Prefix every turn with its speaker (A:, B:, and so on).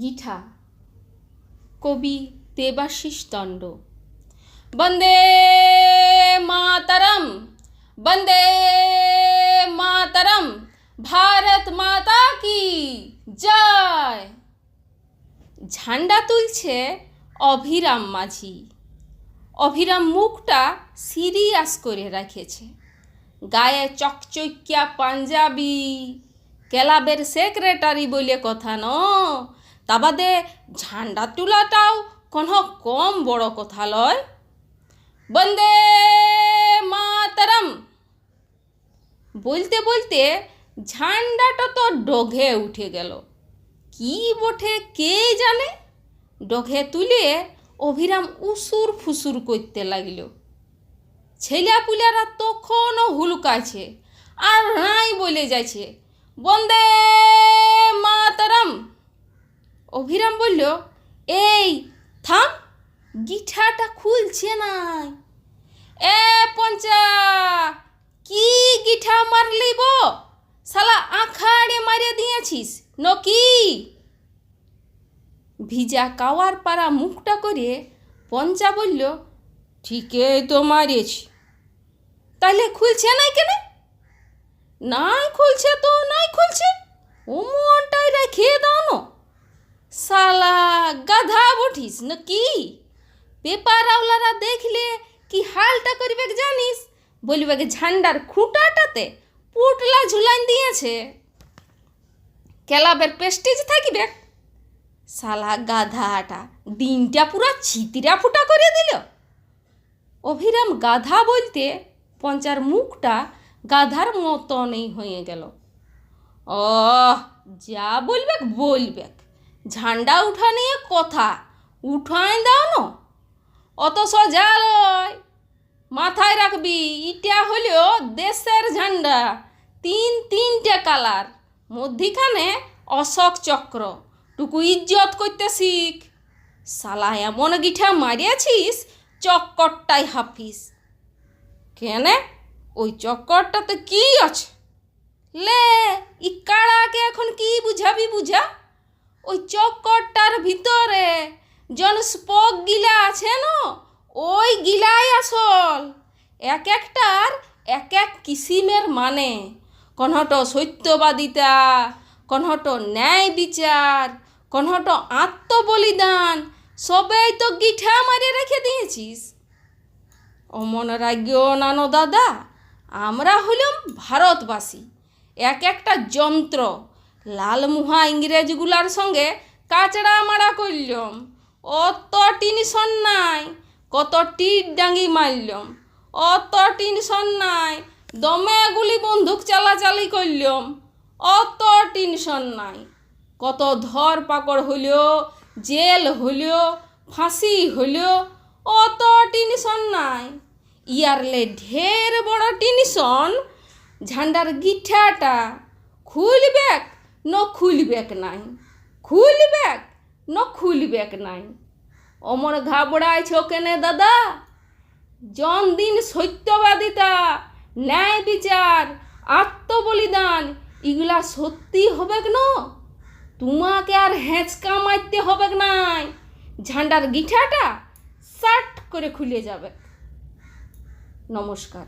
A: গিঠা। কবি দেবাশিস দণ্ড। বন্দে মাতরম বন্দে মাতরম, ভারত মাতা কি জয়। ঝান্ডা তুলছে অভিরাম মাঝি। অভিরাম মুখটা সিরিয়াস করে রেখেছে। গায়ে চকচকিয়া পাঞ্জাবি, ক্লাবের সেক্রেটারি বলে কথা ন তা বাদে ঝান্ডা তোলাটাও কোনো কম বড় কথা লয়। বন্দে মাতরম। বলতে বলতে ঝান্ডাটা তো ডঘে উঠে গেল। কি বটে কে জানে? ডঘে তুলে অভিরাম উসুর ফুসুর করতে লাগল। ছেলেপুলেরা তখনও হুলকাছে আর রাই বলে যাচ্ছে, বন্দে মাতরম! অভিরাম বলল, এই, থাম, গিঠাটা খুলছে নাই। এ, পঞ্চা, কি গিঠা মারলি বো শালা আখাড়ে মারিয়ে দিয়েছিস, নকি? ভিজা কাওয়ার পাড়া মুখটা করে পঞ্চা বলল, ঠিকই তো মারিয়েছি। তাহলে খুলছে নাই কেন? নাই খুলছে তো নাই খুলছে ও মনটাই রেখে দাও না শালা বঠিস না কি আওলারা দেখলে কি হালটা করিবে জানিস? বলিবে ঝান্ডার খুঁটাটাতে পুটলা ঝুলান দিয়েছে। ক্লাবের পেস্টিজ থাকিবে? শালা গাধাটা দিনটা পুরো ছিতিরা ফুটা করে দিল। অভিরাম গাধা বলতে পঞ্চার মুখটা গাধার মতনই হয়ে গেল। ও যা বলবে বলবে ঝান্ডা উঠা নিয়ে কথা উঠাই দাও না। অত সোজা মাথায় রাখবি, ইটা হলো দেশের ঝান্ডা, তিন তিনটে কালার, মধ্যিখানে অশোক চক্র। টুকু ইজ্জত করতে শিখ। শালা এমন গিঠা মারিয়াছিস, চক্করটাই হাফিস। কেনে? ওই চক্করটাতে কি আছে? লে ই কাড়াকে এখন কি বুঝাবি বুঝা? ওই চক্করটার ভিতরে জন স্পক গিলা আছে না? ওই গিলাই আসল। এক একটার এক এক কিসিমের মানে। কনহট সত্যবাদিতা, কনহট ন্যায় বিচার, কনহট আত্মবলিদান, সবাই তো গিঠা মারিয়ে রেখে দিয়েছিস। অমন রাজ্য নানো দাদা, আমরা হলাম ভারতবাসী। এক একটা যন্ত্র, লালমুহা ইংরেজগুলার সঙ্গে কাচড়া মারা করলাম অত টেনশন নাই, কত টিট ডাঙ্গি মারলাম, অত টেনশন নাই, দমে গুলি বন্দুক চালাচালি করলাম, অত টেনশন নাই। কত ধর পাকড় হইল জেল হইল ফাঁসি হইল অত টেনশন নাই। ইয়ারলে ঢের বড় টেনশন, ঝান্ডার গিঠাটা খুলবেক ন খুলবেক নাই। খুলবেক ন খুলবেক নাই। অমর ঘাবড়াইছ কেনে দাদা, জন দিন সত্যবাদিতা, ন্যায় বিচার, আত্মবলিদান, এগুলা সত্যি হবে না? তোমাকে আর হেঁচকা মারতে হবে নাই। ঝান্ডার গিঠাটা সাট করে খুলে যাবে। নমস্কার।